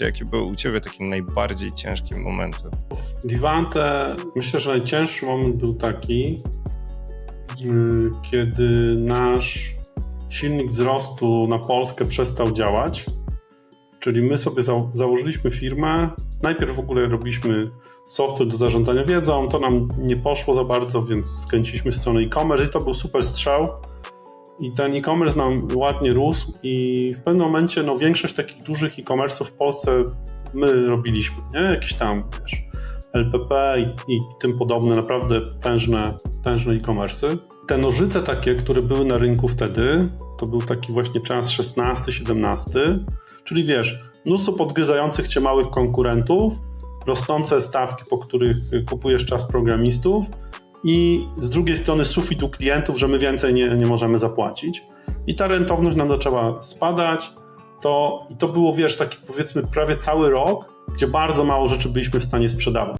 Jakie były u Ciebie takie najbardziej ciężkie momenty? W Divante myślę, że najcięższy moment był taki, yy, kiedy nasz silnik wzrostu na Polskę przestał działać. Czyli my sobie za założyliśmy firmę. Najpierw w ogóle robiliśmy software do zarządzania wiedzą. To nam nie poszło za bardzo, więc skręciliśmy stronę e-commerce i to był super strzał. I ten e-commerce nam ładnie rósł i w pewnym momencie no, większość takich dużych e-commerce'ów w Polsce my robiliśmy, nie? Jakieś tam, wiesz, LPP i, i tym podobne, naprawdę tężne, tężne e-commerce'y. Te nożyce takie, które były na rynku wtedy, to był taki właśnie czas 16-17, czyli wiesz, mnóstwo podgryzających cię małych konkurentów, rosnące stawki, po których kupujesz czas programistów i z drugiej strony sufit u klientów, że my więcej nie, nie możemy zapłacić. I ta rentowność nam zaczęła spadać, to, to było, wiesz, taki powiedzmy prawie cały rok, gdzie bardzo mało rzeczy byliśmy w stanie sprzedawać.